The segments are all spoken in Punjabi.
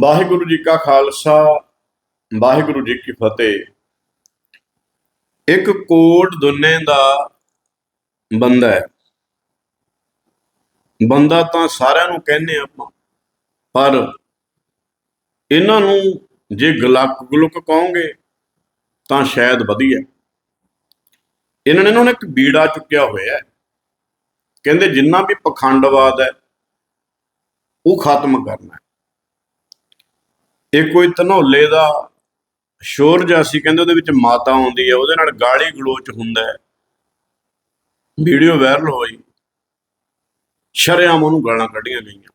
ਵਾਹਿਗੁਰੂ ਜੀ ਕਾ ਖਾਲਸਾ, ਵਾਹਿਗੁਰੂ ਜੀ ਕੀ ਫਤਿਹ। ਇੱਕ ਕੋਟ ਦੁਨੇ ਦਾ ਬੰਦਾ ਹੈ। ਬੰਦਾ ਤਾਂ ਸਾਰਿਆਂ ਨੂੰ ਕਹਿੰਦੇ ਆਪਾਂ, ਪਰ ਇਹਨਾਂ ਨੂੰ ਜੇ ਗਲਕ ਗਲੁਕ ਕਹੋਗੇ ਤਾਂ ਸ਼ਾਇਦ ਵਧੀਆ। ਇਹਨਾਂ ਨੇ ਨਾ ਇੱਕ ਬੀੜਾ ਚੁੱਕਿਆ ਹੋਇਆ ਹੈ। ਕਹਿੰਦੇ ਜਿੰਨਾ ਵੀ ਪਖੰਡਵਾਦ ਹੈ, ਉਹ ਖਤਮ ਕਰਨਾ ਹੈ। ਇਹ ਕੋਈ ਧਨੋਲੇ ਦਾ ਸ਼ੋਰ ਜਿਹਾ ਸੀ ਕਹਿੰਦੇ ਉਹਦੇ ਵਿੱਚ ਮਾਤਾ ਆਉਂਦੀ ਹੈ, ਉਹਦੇ ਨਾਲ ਗਾਲੀ ਗਲੋਚ ਹੁੰਦਾ ਹੈ। ਵੀਡੀਓ ਵਾਇਰਲ ਹੋਈ। ਸ਼ਰੇਆਮ ਉਹਨੂੰ ਗਾਲਾਂ ਕੱਢੀਆਂ ਗਈਆਂ।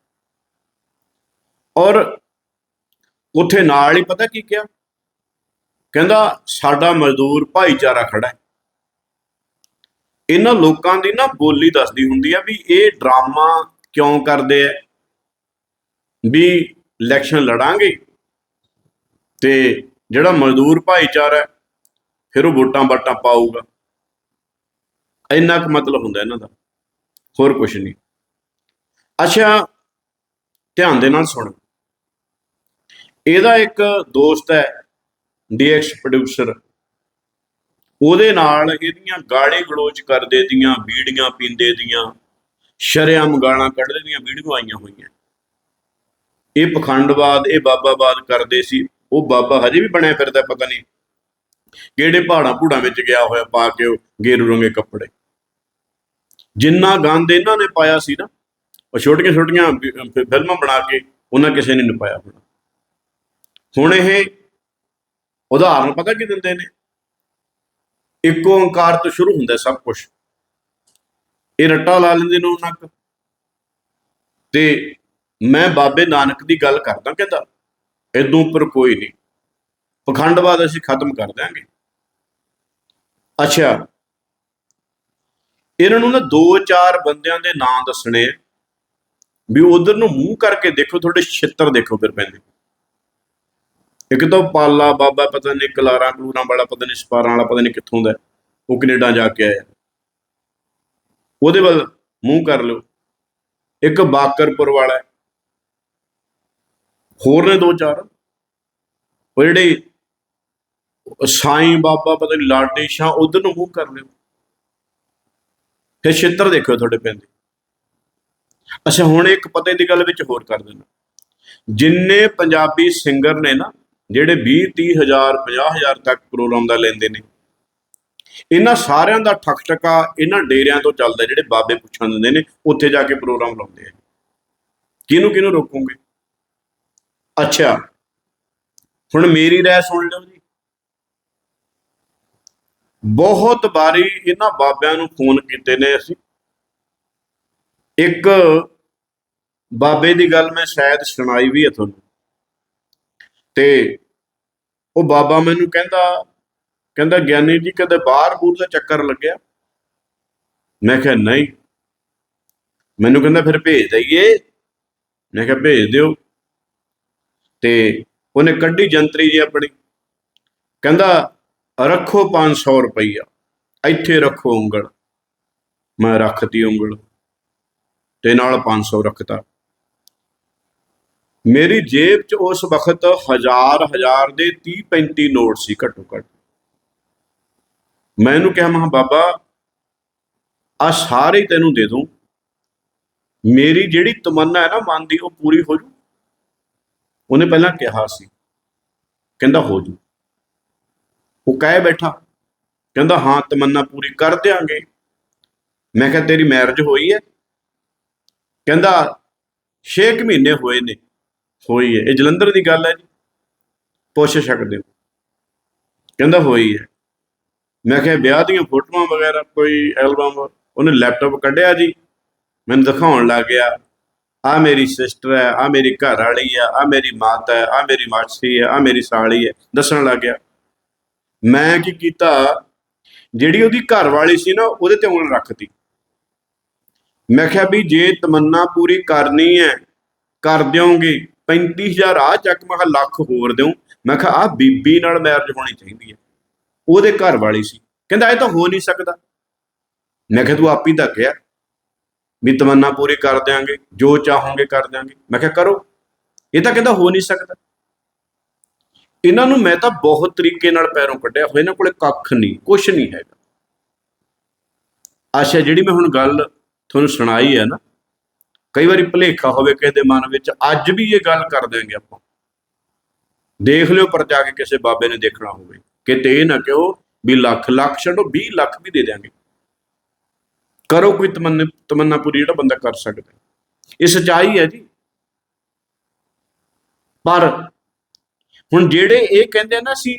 ਔਰ ਉੱਥੇ ਨਾਲ ਹੀ ਪਤਾ ਕੀ ਕਿਹਾ? ਕਹਿੰਦਾ, ਸਾਡਾ ਮਜ਼ਦੂਰ ਭਾਈਚਾਰਾ ਖੜਾ ਹੈ। ਇਹਨਾਂ ਲੋਕਾਂ ਦੀ ਨਾ ਬੋਲੀ ਦੱਸਦੀ ਹੁੰਦੀ ਆ ਵੀ ਇਹ ਡਰਾਮਾ ਕਿਉਂ ਕਰਦੇ ਆ? ਵੀ ਇਲੈਕਸ਼ਨ ਲੜਾਂਗੇ। ਤੇ ਜਿਹੜਾ ਮਜ਼ਦੂਰ ਭਾਈਚਾਰਾ ਹੈ, ਫਿਰ ਉਹ ਵੋਟਾਂ ਬਾਟਾਂ ਪਾਊਗਾ। ਇੰਨਾ ਕੁ ਮਤਲਬ ਹੁੰਦਾ ਇਹਨਾਂ ਦਾ। ਹੋਰ ਕੁਝ ਨਹੀਂ। ਅੱਛਾ ਧਿਆਨ ਦੇ ਨਾਲ ਸੁਣ। ਇਹਦਾ ਇੱਕ ਦੋਸਤ ਹੈ ਡੀਐਕਸ ਪ੍ਰੋਡਿਊਸਰ ਉਹਦੇ ਨਾਲ ਇਹਦੀਆਂ ਗਾਲੀ ਗਲੋਚ ਕਰਦੇ ਦੀਆਂ ਬੀੜੀਆਂ ਪੀਂਦੇ ਦੀਆਂ ਸ਼ਰੇਆਮ ਗਾਲਾਂ ਕੱਢਦੇ ਦੀਆਂ ਵੀਡੀਓ ਆਈਆਂ ਹੋਈਆਂ। ਇਹ ਪਖੰਡਵਾਦ ਇਹ ਬਾਬਾਵਾਦ ਕਰਦੇ ਸੀ। ਉਹ ਬਾਬਾ ਹਜੇ ਵੀ ਬਣਿਆ ਫਿਰਦਾ, ਪਤਾ ਨਹੀਂ ਕਿਹੜੇ ਪਹਾੜਾਂ ਭੂੜਾਂ ਵਿੱਚ ਗਿਆ ਹੋਇਆ ਪਾ ਕੇ ਉਹ ਗੇਰੂ ਰੰਗੇ ਕੱਪੜੇ। ਜਿੰਨਾ ਗੰਦ ਇਹਨਾਂ ਨੇ ਪਾਇਆ ਸੀ ਨਾ, ਉਹ ਛੋਟੀਆਂ ਛੋਟੀਆਂ ਫਿਲਮਾਂ ਬਣਾ ਕੇ ਉਹਨਾਂ ਕਿਸੇ ਨੇ ਨਹੀਂ ਪਾਇਆ ਹੋਣਾ। ਹੁਣ ਇਹ ਉਦਾਹਰਨ ਪਤਾ ਕੀ ਦਿੰਦੇ ਨੇ? ਇੱਕ ਓੰਕਾਰ ਤੋਂ ਸ਼ੁਰੂ ਹੁੰਦਾ ਸਭ ਕੁਝ ਇਹ ਰੱਟਾ ਲਾ ਲੈਂਦੇ ਨੇ ਉਹਨਾਂ ਨੱਕ ਤੇ ਮੈਂ ਬਾਬੇ ਨਾਨਕ ਦੀ ਗੱਲ ਕਰਦਾ, ਕਹਿੰਦਾ ਇਦੋਂ ਉੱਪਰ ਕੋਈ ਨਹੀਂ। ਪਖੰਡਵਾਦ ਅਸੀਂ ਖਤਮ ਕਰ ਦਿਆਂਗੇ। ਅੱਛਾ। ਇਹਨਾਂ ਨੂੰ ਨਾ ਦੋ ਚਾਰ ਬੰਦਿਆਂ ਦੇ ਨਾਂ ਦੱਸਣੇ ਆ। ਵੀ ਉਧਰ ਨੂੰ ਮੂੰਹ ਕਰਕੇ ਦੇਖੋ, ਤੁਹਾਡੇ ਛਿੱਤਰ ਦੇਖੋ ਫਿਰ ਪੈਂਦੇ। ਇੱਕ ਤਾਂ ਪਾਲਾ ਬਾਬਾ ਪਤਾ ਨਹੀਂ ਕਲਾਰਾਂ ਕਲੂਰਾਂ ਵਾਲਾ, ਪਤਾ ਨਹੀਂ ਸਪਾਰਾਂ ਵਾਲਾ, ਪਤਾ ਨਹੀਂ ਕਿੱਥੋਂ ਦਾ ਉਹ ਕੈਨੇਡਾ ਜਾ ਕੇ ਆਇਆ। ਉਹਦੇ ਵੱਲ ਮੂੰਹ ਕਰ ਲਓ। ਇੱਕ ਬਾਕਰਪੁਰ ਵਾਲਾ ਹੋਰ ਨੇ ਦੋ ਚਾਰ। ਉਹ ਜਿਹੜੇ ਸਾਈਂ ਬਾਬਾ ਪਤਾ ਨਹੀਂ ਲਾਡੇ ਸ਼ਾਹ, ਉਧਰ ਨੂੰ ਮੂੰਹ ਕਰ ਲਿਓ। ਫਿਰ ਛਿੱਤਰ ਦੇਖਿਓ ਤੁਹਾਡੇ ਪੈਂਦੇ ਅੱਛਾ, ਹੁਣ ਇੱਕ ਪਤੇ ਦੀ ਗੱਲ ਵਿੱਚ ਹੋਰ ਕਰ ਦੇਣਾ ਜਿੰਨੇ ਪੰਜਾਬੀ ਸਿੰਗਰ ਨੇ ਨਾ, ਜਿਹੜੇ 20 30 ਹਜ਼ਾਰ 50 ਹਜ਼ਾਰ ਤੱਕ ਪ੍ਰੋਗਰਾਮ ਦਾ ਲੈਂਦੇ ਨੇ, ਇਹਨਾਂ ਸਾਰਿਆਂ ਦਾ ਠੱਕ ਠਕਾ ਇਹਨਾਂ ਡੇਰਿਆਂ ਤੋਂ ਚੱਲਦਾ, ਜਿਹੜੇ ਬਾਬੇ ਪੁੱਛਣ ਦਿੰਦੇ ਨੇ, ਉੱਥੇ ਜਾ ਕੇ ਪ੍ਰੋਗਰਾਮ ਲਾਉਂਦੇ ਆ। ਕਿਹਨੂੰ ਕਿਹਨੂੰ ਰੋਕੋਗੇ? ਅੱਛਾ। ਹੁਣ ਮੇਰੀ ਰਾਏ ਸੁਣ ਲਓ ਜੀ। ਬਹੁਤ ਵਾਰੀ ਇਹਨਾਂ ਬਾਬਿਆਂ ਨੂੰ ਫੋਨ ਕੀਤੇ ਨੇ ਅਸੀਂ। ਇੱਕ ਬਾਬੇ ਦੀ ਗੱਲ ਮੈਂ ਸ਼ਾਇਦ ਸੁਣਾਈ ਵੀ ਹੈ ਤੁਹਾਨੂੰ। ਤੇ ਉਹ ਬਾਬਾ ਮੈਨੂੰ ਕਹਿੰਦਾ ਕਹਿੰਦਾ, ਗਿਆਨੀ ਜੀ, ਕਦੇ ਬਾਹਰ ਬੂਰ ਦਾ ਚੱਕਰ ਲੱਗਿਆ? ਮੈਂ ਕਿਹਾ, ਨਹੀਂ। ਮੈਨੂੰ ਕਹਿੰਦਾ, ਫਿਰ ਭੇਜ ਦਈਏ। ਮੈਂ ਕਿਹਾ, ਭੇਜ ਦਿਓ। ਤੇ ਉਹਨੇ ਕੱਢੀ ਜੰਤਰੀ ਜੀ ਆਪਣੀ। ਕਹਿੰਦਾ, ਰੱਖੋ 500 ਰੁਪਈਆ, ਇੱਥੇ ਰੱਖੋ ਉਂਗਲ। ਮੈਂ ਰੱਖਤੀ ਉਂਗਲ ਤੇ ਨਾਲ 500 ਰੱਖਤਾ। ਮੇਰੀ ਜੇਬ 'ਚ ਉਸ ਵਕਤ ਹਜ਼ਾਰ ਹਜ਼ਾਰ ਦੇ 30 35 ਨੋਟ ਸੀ ਘੱਟੋ ਘੱਟ ਮੈਂ ਇਹਨੂੰ ਕਿਹਾ ਮਹਾ ਬਾਬਾ ਆ ਸਾਰੇ ਤੈਨੂੰ ਦੇ ਦੂੰ। ਮੇਰੀ ਜਿਹੜੀ ਤਮੰਨਾ ਹੈ ਨਾ ਮਨ ਦੀ, ਉਹ ਪੂਰੀ ਹੋ ਜੂ। ਉਹਨੇ ਪਹਿਲਾਂ ਕਿਹਾ ਸੀ, ਕਹਿੰਦਾ ਹੋ ਜੂ। ਉਹ ਕਹਿ ਬੈਠਾ, ਕਹਿੰਦਾ ਹਾਂ, ਤਮੰਨਾ ਪੂਰੀ ਕਰ ਦਿਆਂਗੇ। ਮੈਂ ਕਿਹਾ, ਤੇਰੀ ਮੈਰਿਜ ਹੋਈ ਹੈ? ਕਹਿੰਦਾ 6 ਮਹੀਨੇ ਹੋਏ ਨੇ, ਹੋਈ ਹੈ। ਇਹ ਜਲੰਧਰ ਦੀ ਗੱਲ ਹੈ ਜੀ। ਪੁੱਛ ਸਕਦੇ ਹੋ। ਕਹਿੰਦਾ, ਹੋਈ ਹੈ। ਮੈਂ ਕਿਹਾ, ਵਿਆਹ ਦੀਆਂ ਫੋਟੋਆਂ ਵਗੈਰਾ, ਕੋਈ ਐਲਬਮ ਉਹਨੇ ਲੈਪਟਾਪ ਕੱਢਿਆ ਜੀ। ਮੈਨੂੰ ਦਿਖਾਉਣ ਲੱਗ ਗਿਆ। ਆ ਮੇਰੀ ਸਿਸਟਰ ਹੈ, ਆ ਮੇਰੀ ਘਰ ਵਾਲੀ ਹੈ, ਆ ਮੇਰੀ ਮਾਤਾ ਹੈ, ਆ ਮੇਰੀ ਮਾਸੀ ਹੈ, ਆ ਮੇਰੀ ਸਾਲੀ ਹੈ। ਦੱਸਣ ਲੱਗ ਗਿਆ। ਮੈਂ ਕੀ ਕੀਤਾ? ਜਿਹੜੀ ਉਹਦੀ ਘਰ ਵਾਲੀ ਸੀ ਨਾ, ਉਹਦੇ ਤੇ ਉਂਗਲ ਰੱਖਤੀ। ਮੈਂ ਕਿਹਾ ਵੀ ਜੇ ਤਮੰਨਾ ਪੂਰੀ ਕਰਨੀ ਹੈ, ਕਰ ਦਿਓਗੇ। 35000 ਆ ਚੱਕ, ਮੈਂ ਕਿਹਾ ਲੱਖ ਹੋਰ ਦਿਓ ਮੈਂ ਕਿਹਾ ਆ ਬੀਬੀ ਨਾਲ ਮੈਰਿਜ ਹੋਣੀ ਚਾਹੀਦੀ ਹੈ। ਉਹਦੇ ਘਰ ਵਾਲੀ ਸੀ। ਕਹਿੰਦਾ ਇਹ ਤਾਂ ਹੋ ਨਹੀਂ ਸਕਦਾ। ਮੈਂ ਕਿਹਾ ਤੂੰ ਆਪ ਹੀ ਤਾਂ ਕਿਹਾ ਵੀ ਤਮੰਨਾ ਪੂਰੀ ਕਰ ਦਿਆਂਗੇ, ਜੋ ਚਾਹੋਗੇ ਕਰ ਦਿਆਂਗੇ। ਮੈਂ ਕਿਹਾ, ਕਰੋ। ਇਹ ਤਾਂ ਕਹਿੰਦਾ, ਹੋ ਨਹੀਂ ਸਕਦਾ। ਇਹਨਾਂ ਨੂੰ ਮੈਂ ਤਾਂ ਬਹੁਤ ਤਰੀਕੇ ਨਾਲ ਪੈਰੋਂ ਕੱਢਿਆ ਹੋਇਆ ਇਹਨਾਂ ਕੋਲੇ ਕੱਖ ਨਹੀਂ ਕੁਝ ਨਹੀਂ ਹੈਗਾ। ਆਸ਼ਾ, ਜਿਹੜੀ ਮੈਂ ਹੁਣ ਗੱਲ ਤੁਹਾਨੂੰ ਸੁਣਾਈ ਹੈ ਨਾ, ਕਈ ਵਾਰੀ ਭੁਲੇਖਾ ਹੋਵੇ ਕਿਸੇ ਦੇ ਮਨ ਵਿੱਚ, ਅੱਜ ਵੀ ਇਹ ਗੱਲ ਕਰ ਦਿਆਂਗੇ ਆਪਾਂ। ਦੇਖ ਲਿਓ ਪਰ ਜਾ ਕੇ ਕਿਸੇ ਬਾਬੇ ਨੇ ਦੇਖਣਾ ਹੋਵੇ, ਕਿਤੇ ਇਹ ਨਾ ਕਿਉਂ ਵੀ ਲੱਖ ਲੱਖ ਛੱਡੋ 20 ਲੱਖ ਵੀ ਦੇ ਦਿਆਂਗੇ। ਕਰੋ ਕੋਈ ਤਮੰਨਾ ਤਮੰਨਾ ਪੂਰੀ ਜਿਹੜਾ ਬੰਦਾ ਕਰ ਸਕਦਾ ਇਹ ਸਚਾਈ ਹੈ ਜੀ। ਪਰ ਹੁਣ ਜਿਹੜੇ ਇਹ ਕਹਿੰਦੇ ਆ ਨਾ ਅਸੀਂ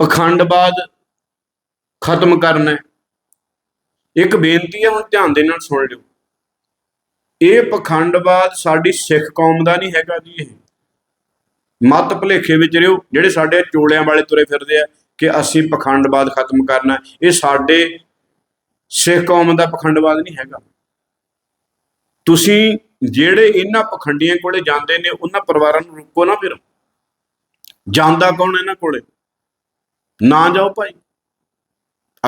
ਪਖੰਡਵਾਦ ਖਤਮ ਕਰਨਾ ਇੱਕ ਬੇਨਤੀ ਹੈ, ਹੁਣ ਧਿਆਨ ਦੇ ਨਾਲ ਸੁਣ ਲਿਓ। ਇਹ ਪਖੰਡਵਾਦ ਸਾਡੀ ਸਿੱਖ ਕੌਮ ਦਾ ਨਹੀਂ ਹੈਗਾ ਜੀ ਇਹ। ਮਤ ਭਲੇਖੇ ਵਿੱਚ ਰਿਓ, ਜਿਹੜੇ ਸਾਡੇ ਚੋਲਿਆਂ ਵਾਲੇ ਤੁਰੇ ਫਿਰਦੇ ਆ ਕਿ ਅਸੀਂ ਪਖੰਡਵਾਦ ਖਤਮ ਕਰਨਾ ਇਹ ਸਾਡੇ ਸਿੱਖ ਕੌਮ ਦਾ ਪਖੰਡਵਾਦ ਨਹੀਂ ਹੈਗਾ। ਤੁਸੀਂ ਜਿਹੜੇ ਇਹਨਾਂ ਪਖੰਡੀਆਂ ਕੋਲੇ ਜਾਂਦੇ ਨੇ, ਉਹਨਾਂ ਪਰਿਵਾਰਾਂ ਨੂੰ ਰੋਕੋ ਨਾ ਫਿਰ। ਜਾਂਦਾ ਕੌਣ ਇਹਨਾਂ ਕੋਲੇ? ਨਾ ਜਾਓ ਭਾਈ।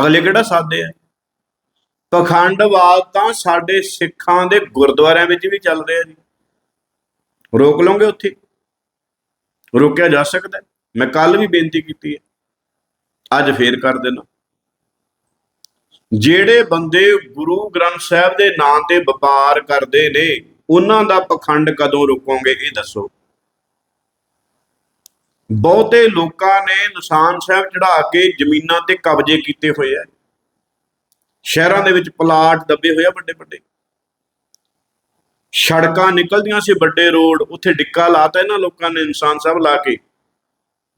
ਅਗਲੇ ਕਿਹੜਾ ਸਾਦੇ ਆ? ਪਖੰਡਵਾਦ ਤਾਂ ਸਾਡੇ ਸਿੱਖਾਂ ਦੇ ਗੁਰਦੁਆਰਿਆਂ ਵਿੱਚ ਵੀ ਚੱਲ ਰਿਹਾ ਜੀ। ਰੋਕ ਲਓਗੇ ਉੱਥੇ? ਰੋਕਿਆ ਜਾ ਸਕਦਾ ਮੈਂ ਕੱਲ ਵੀ ਬੇਨਤੀ ਕੀਤੀ ਹੈ। ਅੱਜ ਫੇਰ ਕਰ ਦੇਣਾ। ਜਿਹੜੇ ਬੰਦੇ ਗੁਰੂ ਗ੍ਰੰਥ ਸਾਹਿਬ ਦੇ ਨਾਂ ਤੇ ਵਪਾਰ ਕਰਦੇ ਨੇ, ਉਹਨਾਂ ਦਾ ਪਖੰਡ ਕਦੋਂ ਰੁਕੋਗੇ, ਇਹ ਦੱਸੋ। ਬਹੁਤੇ ਲੋਕਾਂ ਨੇ ਨਿਸ਼ਾਨ ਸਾਹਿਬ ਚੜਾ ਕੇ ਜ਼ਮੀਨਾਂ ਤੇ ਕਬਜ਼ੇ ਕੀਤੇ ਹੋਏ ਆ। ਸ਼ਹਿਰਾਂ ਦੇ ਵਿੱਚ ਪਲਾਟ ਦੱਬੇ ਹੋਏ ਆ ਵੱਡੇ ਵੱਡੇ। ਸੜਕਾਂ ਨਿਕਲਦੀਆਂ ਸੀ ਵੱਡੇ ਰੋਡ, ਉੱਥੇ ਡਿੱਕਾ ਲਾਤਾ ਇਹਨਾਂ ਲੋਕਾਂ ਨੇ ਇਨਸਾਨ ਸਾਹਿਬ ਲਾ ਕੇ,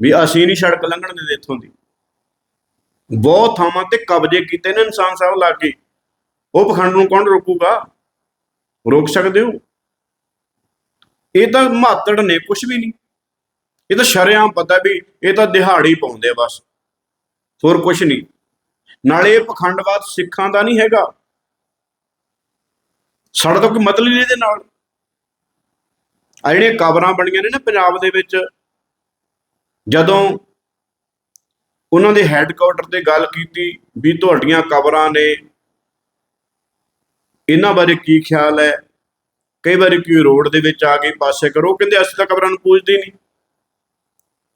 ਵੀ ਅਸੀਂ ਨਹੀਂ ਸੜਕ ਲੰਘਣ ਦੇ ਇੱਥੋਂ ਦੀ। ਬਹੁਤ ਥਾਵਾਂ ਤੇ ਕਬਜ਼ੇ ਕੀਤੇ ਨੇ ਇਨਸਾਨ ਸਾਹਿਬ ਲਾ ਕੇ। ਉਹ ਪਖੰਡ ਨੂੰ ਕੌਣ ਰੋਕੂਗਾ? ਰੋਕ ਸਕਦੇ ਹੋ? ਇਹ ਤਾਂ ਮਾਤੜ ਨੇ ਕੁਝ ਵੀ ਨਹੀਂ। ਇਹ ਤਾਂ ਸ਼ਰਿਆਂ ਪਤਾ ਵੀ ਇਹ ਤਾਂ ਦਿਹਾੜੀ ਪਾਉਂਦੇ ਆ ਬਸ। ਹੋਰ ਕੁਝ ਨਹੀਂ। ਨਾਲੇ ਇਹ ਪਖੰਡਵਾਦ ਸਿੱਖਾਂ ਦਾ ਨਹੀਂ ਹੈਗਾ। ਸਾਡਾ ਤਾਂ ਕੋਈ ਮਤਲਬ ਨਹੀਂ ਇਹਦੇ ਨਾਲ। ਆ ਜਿਹੜੀਆਂ ਕਬਰਾਂ ਬਣੀਆਂ ਨੇ ਨਾ ਪੰਜਾਬ ਦੇ ਵਿੱਚ, ਜਦੋਂ ਉਹਨਾਂ ਦੇ ਹੈੱਡਕੁਆਟਰ ਤੇ ਗੱਲ ਕੀਤੀ ਵੀ ਤੁਹਾਡੀਆਂ ਕਬਰਾਂ ਨੇ ਇਹਨਾਂ ਬਾਰੇ ਕੀ ਖਿਆਲ ਹੈ? ਕਈ ਵਾਰੀ ਕੋਈ ਰੋਡ ਦੇ ਵਿੱਚ ਆ ਕੇ ਪਾਸੇ ਕਰੋ ਕਹਿੰਦੇ ਅਸੀਂ ਤਾਂ ਕਬਰਾਂ ਨੂੰ ਪੂਜਦੇ ਨਹੀਂ।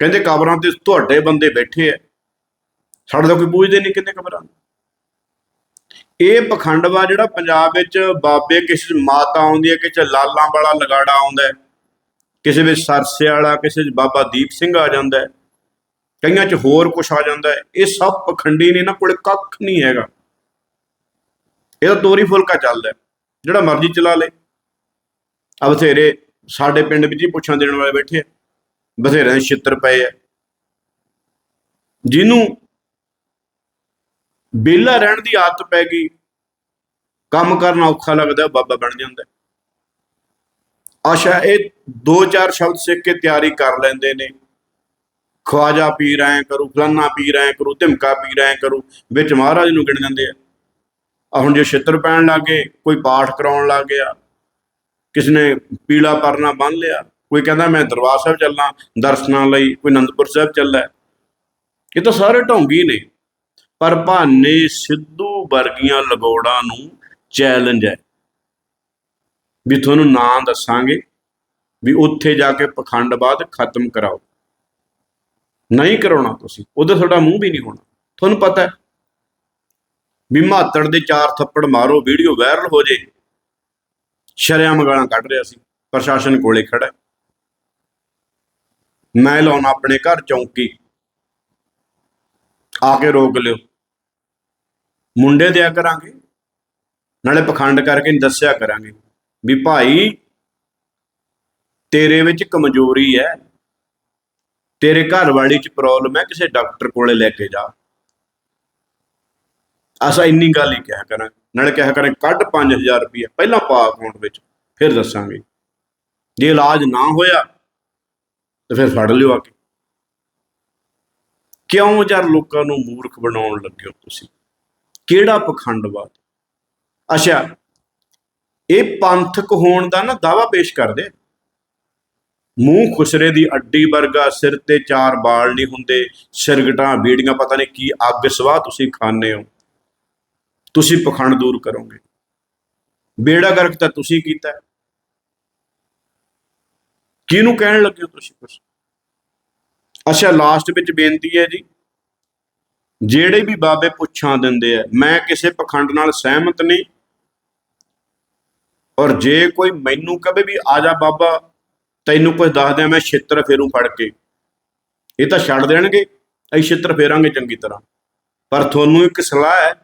ਕਹਿੰਦੇ ਕਬਰਾਂ ਤੇ ਤੁਹਾਡੇ ਬੰਦੇ ਬੈਠੇ ਐ ਸਾਡੇ ਤਾਂ ਕੋਈ ਪੂਜਦੇ ਨਹੀਂ ਕਿੰਨੇ ਕਬਰਾਂ ਨੂੰ। ਇਹ ਪਖੰਡਵਾ ਜਿਹੜਾ ਪੰਜਾਬ ਵਿੱਚ ਬਾਬੇ ਕਿਸੇ ਮਾਤਾ ਆਉਂਦੀ ਹੈ, ਕਿਸੇ ਲਾਲਾਂ ਵਾਲਾ ਲਗਾੜਾ ਆਉਂਦਾ ਕਿਸੇ ਵਿੱਚ ਸਰਸੇ ਵਾਲਾ, ਕਿਸੇ ਵਿੱਚ ਬਾਬਾ ਦੀਪ ਸਿੰਘ ਆ ਜਾਂਦਾ ਹੈ ਕਈਆਂ 'ਚ ਹੋਰ ਕੁਝ ਆ ਜਾਂਦਾ ਹੈ। ਇਹ ਸਭ ਪਖੰਡੀ ਨੇ ਇਹਨਾਂ ਕੋਲ ਕੱਖ ਨਹੀਂ ਹੈਗਾ। ਇਹ ਤਾਂ ਤੋਰੀ ਫੁਲਕਾ ਚੱਲਦਾ ਜਿਹੜਾ ਮਰਜ਼ੀ ਚਲਾ ਲੇ। ਆ ਬਥੇਰੇ ਸਾਡੇ ਪਿੰਡ ਵਿੱਚ ਹੀ ਪੁੱਛਾਂ ਦੇਣ ਵਾਲੇ ਬੈਠੇ ਆ। ਬਥੇਰਿਆਂ ਦੇ ਛਿੱਤਰ ਪਏ ਆ। ਜਿਹਨੂੰ ਬੇਲਾ ਰਹਿਣ ਦੀ ਆਦਤ ਪੈ ਗਈ, ਕੰਮ ਕਰਨਾ ਔਖਾ ਲੱਗਦਾ, ਬਾਬਾ ਬਣ ਜਾਂਦਾ ਹੈ। ਆਸ਼ਾ ਇਹ ਦੋ ਚਾਰ ਸ਼ਬਦ ਸਿੱਖ ਕੇ ਤਿਆਰੀ ਕਰ ਲੈਂਦੇ ਨੇ। ਖਵਾਜਾ ਪੀ ਐ ਕਰੂ, ਫਲਾਨਾ ਪੀ ਐ ਕਰੂ, ਧਮਕਾ ਪੀ ਐ ਕਰੂ, ਵਿੱਚ ਮਹਾਰਾਜ ਨੂੰ ਗਿਣ ਜਾਂਦੇ ਆ। ਆ ਹੁਣ ਜੇ ਛਿੱਤਰ ਪੈਣ ਲੱਗੇ ਕੋਈ ਪਾਠ ਕਰਾਉਣ ਲੱਗ ਗਿਆ, ਕਿਸ ਨੇ ਪੀਲਾ ਪਰਨਾ ਬੰਨ ਲਿਆ, ਕੋਈ ਕਹਿੰਦਾ ਮੈਂ ਦਰਬਾਰ ਸਾਹਿਬ ਚੱਲਾਂ, ਦਰਸ਼ਨਾਂ ਲਈ ਕੋਈ ਅਨੰਦਪੁਰ ਸਾਹਿਬ ਚੱਲਾ। ਇਹ ਤਾਂ ਸਾਰੇ ਢੋਂਗੀ ਨੇ, ਪਰ ਭਾਨੇ ਸਿੱਧੂ ਵਰਗੀਆਂ ਲਗੋੜਾਂ ਨੂੰ ਚੈਲੰਜ ਹੈ। ਵੀ ਤੁਹਾਨੂੰ ਨਾਂ ਦੱਸਾਂਗੇ, ਵੀ ਉੱਥੇ ਜਾ ਕੇ ਪਖੰਡਵਾਦ ਖਤਮ ਕਰਾਓ। ਨਹੀਂ ਕਰਾਉਣਾ ਤੁਸੀਂ ਉਧਰ ਤੁਹਾਡਾ ਮੂੰਹ ਵੀ ਨਹੀਂ ਹੋਣਾ। ਤੁਹਾਨੂੰ ਪਤਾ ਹੈ ਵੀ ਮਾਤੜ ਦੇ ਚਾਰ ਥੱਪੜ ਮਾਰੋ, ਵੀਡੀਓ ਵਾਇਰਲ ਹੋ ਜੇ। ਸ਼ਰਿਆਮ ਗਾਲਾਂ ਕੱਢ ਰਿਹਾ ਸੀ, ਪ੍ਰਸ਼ਾਸਨ ਕੋਲੇ ਖੜਾ ਮੈਂ ਲਾਉਣਾ ਆਪਣੇ ਘਰ ਚੌਂਕੀ। ਆ ਕੇ ਰੋਕ ਲਿਓ। ਮੁੰਡੇ ਦਿਆ ਕਰਾਂਗੇ, ਨਾਲੇ ਪਖੰਡ ਕਰਕੇ ਦੱਸਿਆ ਕਰਾਂਗੇ ਵੀ ਭਾਈ, ਤੇਰੇ ਵਿੱਚ ਕਮਜ਼ੋਰੀ ਹੈ। ਤੇਰੇ ਘਰ ਵਾਲੀ ਚ ਪ੍ਰੋਬਲਮ ਹੈ, ਕਿਸੇ ਡਾਕਟਰ ਕੋਲੇ ਲੈ ਕੇ ਜਾ। ਅਸਾਂ ਇੰਨੀ ਗੱਲ ਹੀ ਕਿਹਾ ਕਰਾਂ। ਨਾਲੇ ਕਿਹਾ ਕਰਾਂ, ਕੱਢ 5000 ਰੁਪਏ ਪਹਿਲਾਂ ਪਾ ਅਕਾਊਂਟ ਵਿੱਚ, ਫਿਰ ਦੱਸਾਂਗੇ। ਜੇ ਇਲਾਜ ਨਾ ਹੋਇਆ, ਤਾਂ ਫਿਰ ਫੜ ਲਿਓ ਆ ਕੇ। ਕਿਉਂ ਯਾਰ ਲੋਕਾਂ ਨੂੰ ਮੂਰਖ ਬਣਾਉਣ ਲੱਗੇ ਹੋ ਤੁਸੀਂ? ਕਿਹੜਾ ਪਖੰਡਵਾਦ? ਅੱਛਾ, ਇਹ ਪੰਥਕ ਹੋਣ ਦਾ ਨਾ ਦਾਵਾ ਪੇਸ਼ ਕਰਦੇ। ਮੂੰਹ ਖੁਸਰੇ ਦੀ ਅੱਡੀ ਵਰਗਾ, ਸਿਰ ਤੇ ਚਾਰ ਬਾਲ ਨਹੀਂ ਹੁੰਦੇ, ਸਿਰਗਟਾਂ, ਬੀੜੀਆਂ, ਪਤਾ ਨਹੀਂ ਕੀ ਅੱਗ ਸਵਾਹ ਤੁਸੀਂ ਖਾਣੇ ਹੋ। ਤੁਸੀਂ ਪਖੰਡ ਦੂਰ ਕਰੋਗੇ। ਬੇੜਾ ਗਰਕ ਤਾਂ ਤੁਸੀਂ ਕੀਤਾ। ਕਿਹਨੂੰ ਕਹਿਣ ਲੱਗੇ ਹੋ ਤੁਸੀਂ ਕੁਛ? ਅੱਛਾ ਲਾਸਟ ਵਿੱਚ ਬੇਨਤੀ ਹੈ ਜੀ। ਜਿਹੜੇ ਵੀ ਬਾਬੇ ਪੁੱਛਾਂ ਦਿੰਦੇ ਆ, ਮੈਂ ਕਿਸੇ ਪਖੰਡ ਨਾਲ ਸਹਿਮਤ ਨਹੀਂ। ਔਰ ਜੇ ਕੋਈ ਮੈਨੂੰ ਕਹੇ ਵੀ ਆ ਜਾ ਬਾਬਾ ਤੈਨੂੰ ਕੁਝ ਦੱਸ ਦਿਆਂ ਮੈਂ ਛਿੱਤਰ ਫੇਰੂ ਫੜ ਕੇ। ਇਹ ਤਾਂ ਛੱਡ ਦੇਣਗੇ, ਅਸੀਂ ਛਿੱਤਰ ਫੇਰਾਂਗੇ ਚੰਗੀ ਤਰ੍ਹਾਂ। ਪਰ ਤੁਹਾਨੂੰ ਇੱਕ ਸਲਾਹ ਹੈ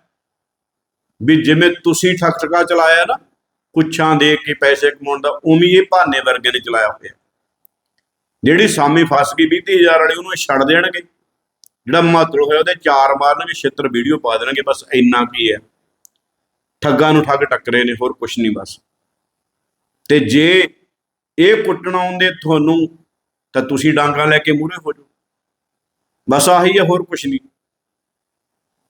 ਵੀ ਜਿਵੇਂ ਤੁਸੀਂ ਠੱਕ ਚਲਾਇਆ ਨਾ, ਪੁੱਛਾਂ ਦੇ ਕੇ ਪੈਸੇ ਕਮਾਉਣ ਦਾ, ਉਵੇਂ ਇਹ ਭਾਨੇ ਵਰਗੇ ਨੇ ਚਲਾਇਆ ਹੋਇਆ। ਜਿਹੜੀ ਸਾਮੀ ਫਸ ਗਈ 20000 ਵਾਲੀ, ਉਹਨੂੰ ਇਹ ਛੱਡ ਦੇਣਗੇ। ਜਿਹੜਾ ਮਾਤਰ ਹੋਇਆ, ਉਹਦੇ ਚਾਰ ਮਾਰਨਗੇ ਛਿੱਤਰ ਵੀਡੀਓ ਪਾ ਦੇਣਗੇ, ਬਸ ਇੰਨਾ ਕੀ ਹੈ। ਠੱਗਾਂ ਨੂੰ ਠੱਗ ਟੱਕਰੇ ਨੇ, ਹੋਰ ਕੁਝ ਨਹੀਂ ਬਸ। ਤੇ ਜੇ ਇਹ ਕੁੱਟਣ ਆਉਂਦੇ ਤੁਹਾਨੂੰ, ਤਾਂ ਤੁਸੀਂ ਡਾਂਗਾ ਲੈ ਕੇ ਮੂਹਰੇ ਹੋ ਜਾਓ। ਬਸ ਆਹੀ ਹੈ, ਹੋਰ ਕੁਛ ਨਹੀਂ।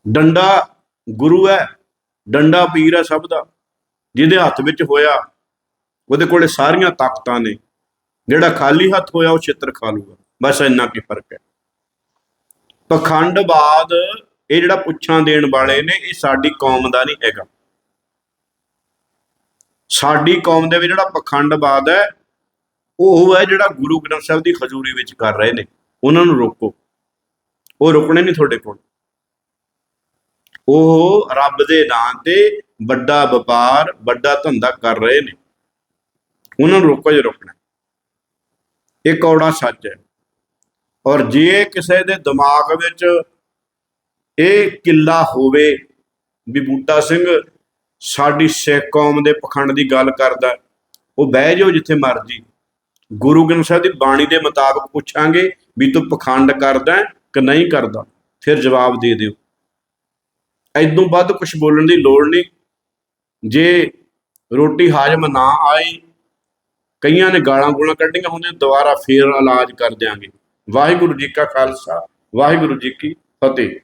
ਡੰਡਾ ਗੁਰੂ ਹੈ, ਡੰਡਾ ਪੀਰ ਹੈ ਸਭ ਦਾ। ਜਿਹਦੇ ਹੱਥ ਵਿੱਚ ਹੋਇਆ, ਉਹਦੇ ਕੋਲੇ ਸਾਰੀਆਂ ਤਾਕਤਾਂ ਨੇ। ਜਿਹੜਾ ਖਾਲੀ ਹੱਥ ਹੋਇਆ, ਉਹ ਛਿੱਤਰ ਖਾ ਲੂਗਾ। ਬਸ ਇੰਨਾ ਕੀ ਫ਼ਰਕ ਹੈ। ਪਖੰਡਵਾਦ ਇਹ ਜਿਹੜਾ ਪੁੱਛਾਂ ਦੇਣ ਵਾਲੇ ਨੇ, ਇਹ ਸਾਡੀ ਕੌਮ ਦਾ ਨਹੀਂ ਹੈਗਾ। ਸਾਡੀ ਕੌਮ ਦੇ ਵਿੱਚ ਜਿਹੜਾ ਪਖੰਡਵਾਦ ਹੈ ਉਹ ਹੈ ਜਿਹੜਾ ਗੁਰੂ ਗ੍ਰੰਥ ਸਾਹਿਬ ਦੀ ਖਜ਼ੂਰੀ ਵਿੱਚ ਕਰ ਰਹੇ ਨੇ। ਉਹਨਾਂ ਨੂੰ ਰੋਕੋ। ਉਹ ਰੁਕਣੇ ਨਹੀਂ ਤੁਹਾਡੇ ਕੋਲ। ਉਹ ਰੱਬ ਦੇ ਨਾਂ ਤੇ ਵੱਡਾ ਵਪਾਰ, ਵੱਡਾ ਧੰਦਾ ਕਰ ਰਹੇ ਨੇ। ਉਹਨਾਂ ਨੂੰ ਰੋਕੋ ਜੇ ਰੋਕਣਾ। ਇਹ ਕੌੜਾ ਸੱਚ ਹੈ। ਔਰ ਜੇ ਕਿਸੇ ਦੇ ਦਿਮਾਗ ਵਿੱਚ ਇਹ ਕਿੱਲਾ ਹੋਵੇ ਵੀ ਬੂਟਾ ਸਿੰਘ ਸਾਡੀ ਸਿੱਖ ਕੌਮ ਦੇ ਪਖੰਡ ਦੀ ਗੱਲ ਕਰਦਾ, ਉਹ ਬਹਿ ਜਾਓ ਜਿੱਥੇ ਮਰਜ਼ੀ। ਗੁਰੂ ਗ੍ਰੰਥ ਸਾਹਿਬ ਦੀ ਬਾਣੀ ਦੇ ਮੁਤਾਬਕ ਪੁੱਛਾਂਗੇ ਵੀ ਤੂੰ ਪਖੰਡ ਕਰਦਾ ਕਿ ਨਹੀਂ ਕਰਦਾ? ਫਿਰ ਜਵਾਬ ਦੇ ਦਿਓ। ਐਦੋਂ ਵੱਧ ਕੁਝ ਬੋਲਣ ਦੀ ਲੋੜ ਨਹੀਂ। ਜੇ ਰੋਟੀ ਹਾਜ਼ਮ ਨਾ ਆਈ, ਕਈਆਂ ਨੇ ਗਾਲਾਂ ਗੂਲਾਂ ਕੱਢੀਆਂ ਹੁੰਦੀਆਂ, ਦੁਬਾਰਾ ਫੇਰ ਇਲਾਜ ਕਰ ਦਿਆਂਗੇ। ਵਾਹਿਗੁਰੂ ਜੀ ਕਾ ਖਾਲਸਾ, ਵਾਹਿਗੁਰੂ ਜੀ ਕੀ ਫਤਿਹ।